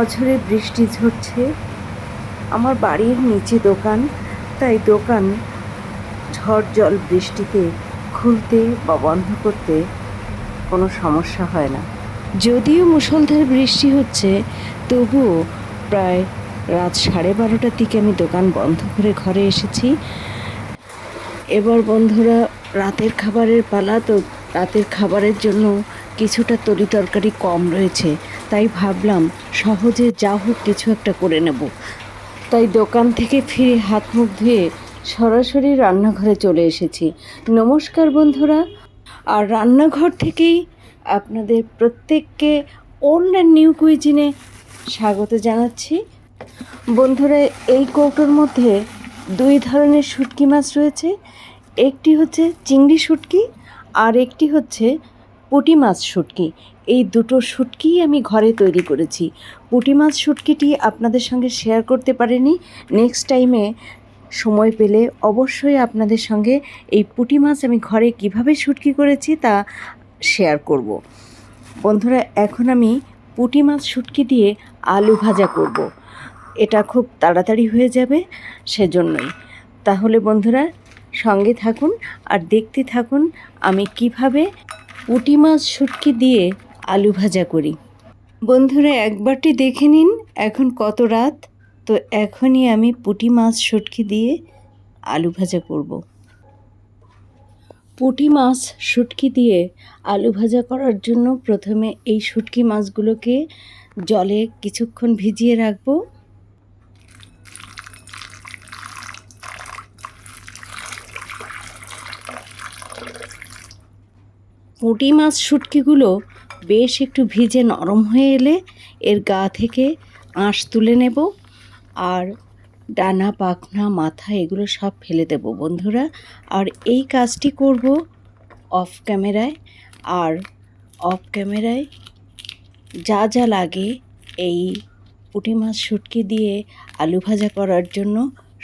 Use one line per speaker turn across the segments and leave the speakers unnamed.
অঝরে বৃষ্টি ঝরছে। আমার বাড়ির নিচে দোকান, তাই দোকান ঝড় জল বৃষ্টিতে খুলতে বা বন্ধ করতে কোনো সমস্যা হয় না। যদিও মুষলধারে বৃষ্টি হচ্ছে, তবুও প্রায় রাত সাড়ে বারোটার দিকে আমি দোকান বন্ধ করে ঘরে এসেছি। এবার বন্ধুরা, রাতের খাবারের পালা, তো রাতের খাবারের জন্য কিছুটা তরি তরকারি কম রয়েছে। তাই ভাবলাম সহজে যা হোক কিছু একটা করে নেব। তাই দোকান থেকে ফিরে হাত মুখ ধুয়ে সরাসরি রান্নাঘরে চলে এসেছি। নমস্কার বন্ধুরা। আর রান্নাঘর থেকেই আপনাদের প্রত্যেককে অন্য নিউ কুইজিনে স্বাগত জানাচ্ছি। বন্ধুরা, এই কৌটোর মধ্যে দুই ধরনের শুটকি মাছ রয়েছে। একটি হচ্ছে চিংড়ি শুটকি আর একটি হচ্ছে পুঁটি মাছ শুটকি এই দুটো শুটকিই আমি ঘরে তৈরি করেছি পুঁটি মাছ শুটকিটি আপনাদের সঙ্গে শেয়ার করতে পারিনি নেক্সট টাইমে সময় পেলে অবশ্যই আপনাদের সঙ্গে এই পুঁটি মাছ আমি ঘরে কীভাবে শুটকি করেছি তা শেয়ার করব। বন্ধুরা, এখন আমি পুঁটি মাছ শুটকি দিয়ে আলু ভাজা করব। এটা খুব তাড়াতাড়ি হয়ে যাবে সেজন্যই তাহলে বন্ধুরা, সঙ্গে থাকুন আর দেখতে থাকুন আমি কীভাবে পুঁটি মাছ শুটকি দিয়ে আলু ভাজা করি। বন্ধুরা একবারটি দেখে নিন, এখন কত রাত? তো এখনই আমি পুঁটি মাছ শুটকি দিয়ে আলু ভাজা করব। পুঁটি মাছ শুটকি দিয়ে আলু ভাজা করার জন্য প্রথমে এই শুটকি মাছগুলোকে জলে কিছুক্ষণ ভিজিয়ে রাখব। পুঁটি মাছ শুটকিগুলো বেশ একটু ভিজে নরম হয়ে এলে এর গা থেকে আঁশ তুলে নেব আর ডানা, পাখনা, মাথা এগুলো সব ফেলে দেব বন্ধুরা। আর এই কাজটি করব অফ ক্যামেরায়। আর অফ ক্যামেরায় যা যা লাগে এই পুঁটি মাছ শুটকি দিয়ে আলু ভাজা করার জন্য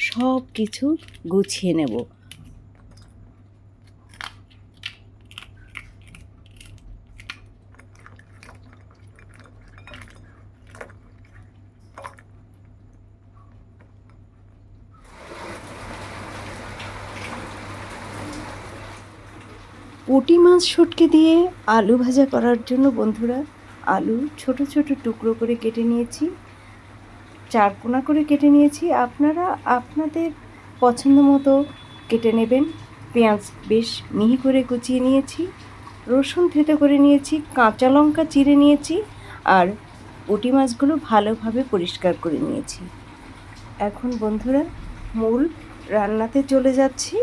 সব কিছু গুছিয়ে নেব। পুঁটি মাছ শুটকি দিয়ে আলু ভাজা করার জন্য বন্ধুরা, আলু ছোট ছোট টুকরো করে কেটে নিয়েছি, চার কোনা করে কেটে নিয়েছি। আপনারা আপনাদের পছন্দ মতো কেটে নেবেন। পেঁয়াজ বেশ মিহি করে কুচিয়ে নিয়েছি, রসুন থেতো করে নিয়েছি, কাঁচা লঙ্কা চিড়ে নিয়েছি আর পুঁটি মাছগুলো ভালোভাবে পরিষ্কার করে নিয়েছি। এখন বন্ধুরা, মূল রান্নাতে চলে যাচ্ছি।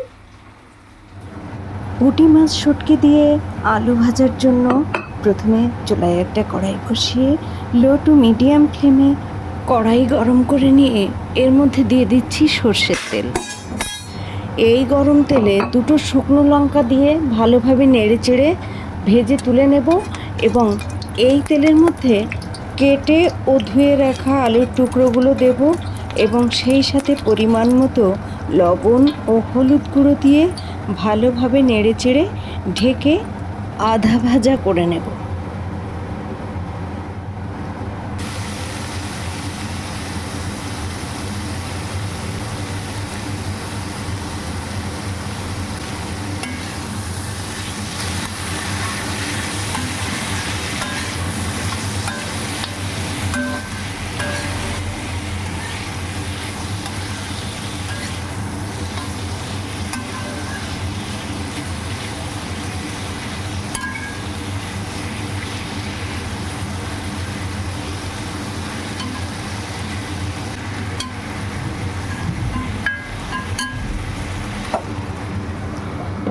পুঁটি মাছ শুটকি দিয়ে আলু ভাজার জন্য প্রথমে চুলায় একটা কড়াই বসিয়ে লো টু মিডিয়াম ফ্লেমে কড়াই গরম করে নিয়ে এর মধ্যে দিয়ে দিচ্ছি সর্ষের তেল। এই গরম তেলে দুটো শুকনো লঙ্কা দিয়ে ভালোভাবে নেড়ে চেড়ে ভেজে তুলে নেব এবং এই তেলের মধ্যে কেটে ও ধুয়ে রাখা আলুর টুকরোগুলো দেব এবং সেই সাথে পরিমাণ মতো লবণ ও হলুদ গুঁড়ো দিয়ে ভালোভাবে নেড়েচেড়ে ঢেকে আধা ভাজা করে নেব।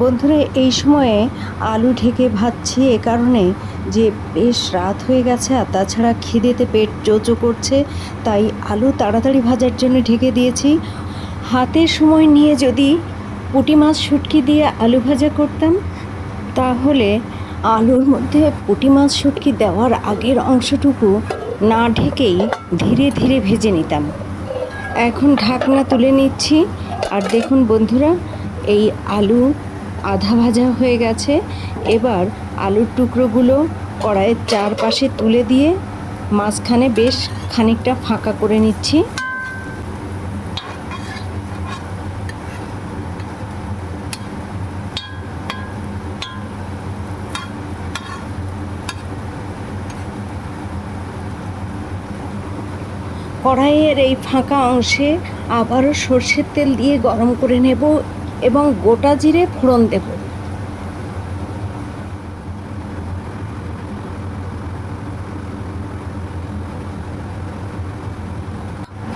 বন্ধুরা, এই সময়ে আলু ঢেকে ভাজছি এ কারণে যে বেশ রাত হয়ে গেছে আর তাছাড়া খিদেতে পেট চোচো করছে, তাই আলু তাড়াতাড়ি ভাজার জন্য ঢেকে দিয়েছি। হাতের সময় নিয়ে যদি পুঁটি মাছ শুটকি দিয়ে আলু ভাজা করতাম, তাহলে আলুর মধ্যে পুঁটি মাছ শুটকি দেওয়ার আগের অংশটুকু না ঢেকেই ধীরে ধীরে ভেজে নিতাম। এখন ঢাকনা তুলে নিচ্ছি। আর দেখুন বন্ধুরা, এই আলু আধা ভাজা হয়ে গেছে। এবার আলুর টুকরোগুলো কড়াইয়ের চারপাশে তুলে দিয়ে মাঝখানে বেশ খানিকটা ফাঁকা করে নিচ্ছি। কড়াইয়ের এই ফাঁকা অংশে আবারও সর্ষের তেল দিয়ে গরম করে নেব। এবং গোটা জিরে ফোড়ন দেব।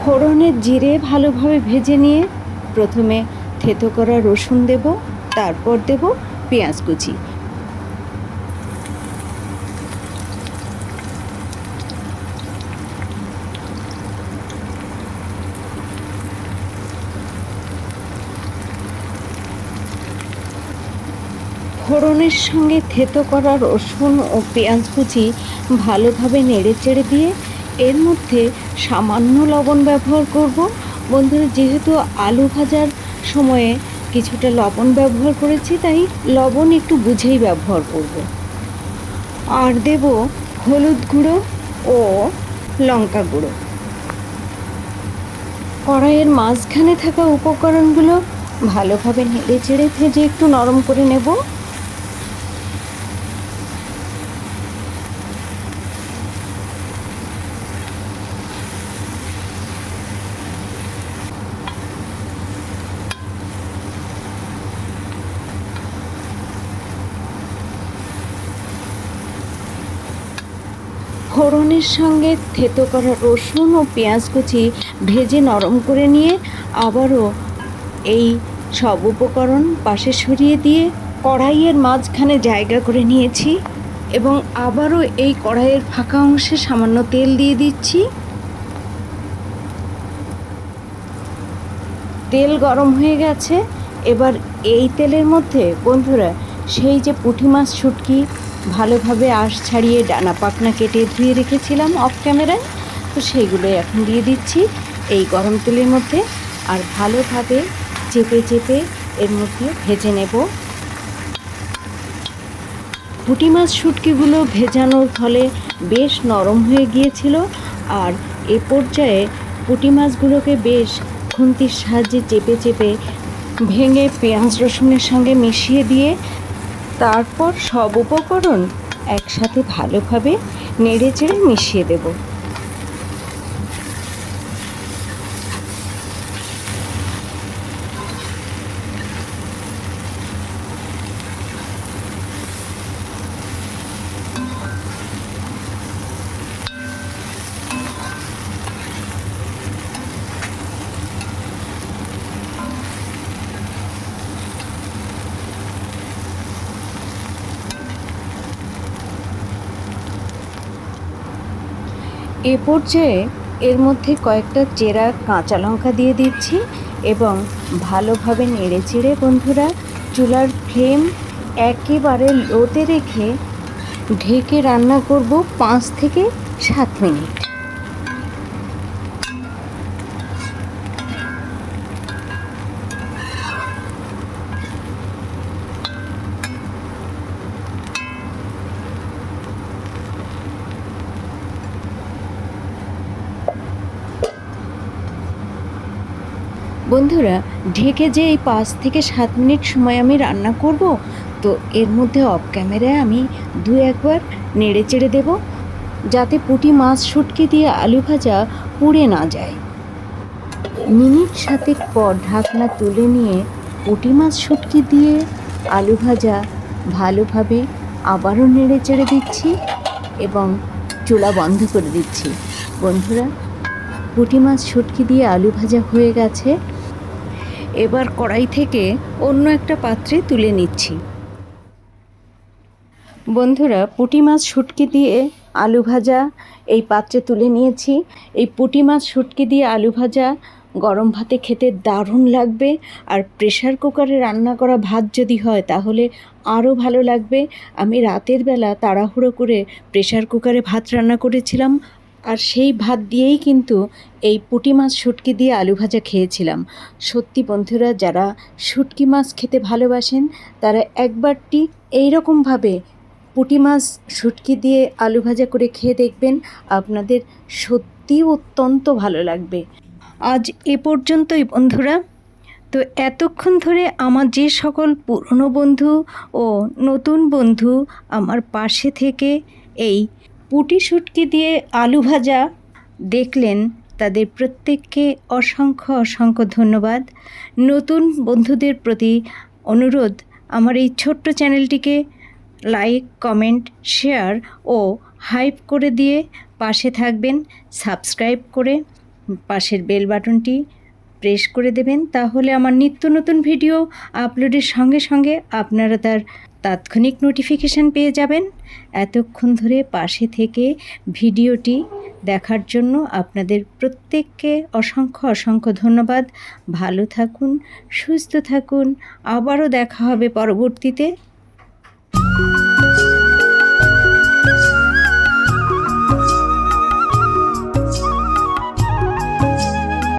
ফোড়নের জিরে ভালোভাবে ভেজে নিয়ে প্রথমে থেতো করা রসুন দেব, তারপর দেব পেঁয়াজ কুচি। ফোড়নের সঙ্গে থেতো করা রসুন ও পেঁয়াজ কুচি ভালোভাবে নেড়ে চেড়ে দিয়ে এর মধ্যে সামান্য লবণ ব্যবহার করব। বন্ধুরা, যেহেতু আলু ভাজার সময়ে কিছুটা লবণ ব্যবহার করেছি, তাই লবণ একটু বুঝেই ব্যবহার করব। আর দেব হলুদ গুঁড়ো ও লঙ্কা গুঁড়ো। কড়াইয়ের মাঝখানে থাকা উপকরণগুলো ভালোভাবে নেড়ে চেড়ে ভেজে একটু নরম করে নেব। ফোড়নের সঙ্গে থেতো করা রসুন ও পেঁয়াজ কুচি ভেজে নরম করে নিয়ে আবারও এই সব উপকরণ পাশে সরিয়ে দিয়ে কড়াইয়ের মাঝখানে জায়গা করে নিয়েছি এবং আবারও এই কড়াইয়ের ফাঁকা অংশে সামান্য তেল দিয়ে দিচ্ছি। তেল গরম হয়ে গেছে। এবার এই তেলের মধ্যে বন্ধুরা সেই যে পুঁটি মাছ শুটকি ভালোভাবে আঁশ ছাড়িয়ে ডানা পাকনা কেটে ধুয়ে রেখেছিলাম অফ ক্যামেরায় তো সেইগুলো এখন দিয়ে দিচ্ছি এই গরম তেলের মধ্যে। আর ভালোভাবে চেপে চেপে এর মধ্যে ভেজে নেব। পুঁটি মাছ শুটকিগুলো ভেজানোর ফলে বেশ নরম হয়ে গিয়েছিল। আর এ পর্যায়ে পুঁটি মাছগুলোকে বেশ খুন্তির সাহায্যে চেপে চেপে ভেঙে পেঁয়াজ রসুনের সঙ্গে মিশিয়ে দিয়ে তারপর সব উপকরণ একসাথে ভালোভাবে নেড়ে চেড়ে মিশিয়ে দেব। এ পর্যায়ে এর মধ্যে কয়েকটা চেরা কাঁচা লঙ্কা দিয়ে দিচ্ছি এবং ভালোভাবে নেড়ে চেড়ে বন্ধুরা চুলার ফ্লেম একেবারে লোতে রেখে ঢেকে রান্না করব পাঁচ থেকে সাত মিনিট। বন্ধুরা, ঢেকে যে এই পাঁচ থেকে সাত মিনিট সময় আমি রান্না করব, তো এর মধ্যে অফ ক্যামেরায় আমি দু একবার নেড়ে চেড়ে দেব, যাতে পুঁটি মাছ শুটকি দিয়ে আলু ভাজা পুড়ে না যায়। মিনিট সাতেক পর ঢাকনা তুলে নিয়ে পুঁটি মাছ শুটকি দিয়ে আলু ভাজা ভালোভাবে আবারও নেড়ে চেড়ে দিচ্ছি এবং চুলা বন্ধ করে দিচ্ছি। বন্ধুরা, পুঁটি মাছ শুটকি দিয়ে আলু ভাজা হয়ে গেছে। এবার কড়াই থেকে অন্য একটা পাত্রে তুলে নিচ্ছি। বন্ধুরা, পুঁটি মাছ শুটকি দিয়ে আলু ভাজা এই পাত্রে তুলে নিয়েছি। এই পুঁটি মাছ শুটকি দিয়ে আলু ভাজা গরম ভাতে খেতে দারুণ লাগবে আর প্রেশার কুকারে রান্না করা ভাত যদি হয় তাহলে আরও ভালো লাগবে। আমি রাতের বেলা তাড়াহুড়ো করে প্রেশার কুকারে ভাত রান্না করেছিলাম আর সেই ভাত দিয়েই কিন্তু এই পুঁটি মাছ, শুটকি দিয়ে আলু ভাজা খেয়েছিলাম। সত্যি বন্ধুরা, যারা শুটকি মাছ খেতে ভালোবাসেন, তারা একবারটি এই রকমভাবে পুঁটি মাছ, শুটকি দিয়ে আলু ভাজা করে খেয়ে দেখবেন, আপনাদের সত্যি অত্যন্ত ভালো লাগবে। আজ এ পর্যন্তই বন্ধুরা। তো এতক্ষণ ধরে আমার যে সকল পুরনো বন্ধু ও নতুন বন্ধু আমার পাশে থেকে এই পুটি শুটকি দিয়ে আলু ভাজা দেখলেন তাদের প্রত্যেককে অসংখ্য অসংখ্য ধন্যবাদ। নতুন বন্ধুদের প্রতি অনুরোধ, আমার এই ছোট্ট চ্যানেলটিকে লাইক, কমেন্ট, শেয়ার ও হাইপ করে দিয়ে পাশে থাকবেন। সাবস্ক্রাইব করে পাশের বেল বাটনটি প্রেস করে দেবেন। তাহলে আমার নিত্য নতুন ভিডিও আপলোডের সঙ্গে সঙ্গে আপনারা তার তাৎক্ষণিক নোটিফিকেশান পেয়ে যাবেন। এতক্ষণ ধরে পাশে থেকে ভিডিওটি দেখার জন্য আপনাদের প্রত্যেককে অসংখ্য অসংখ্য ধন্যবাদ। ভালো থাকুন, সুস্থ থাকুন। আবারও দেখা হবে পরবর্তীতে।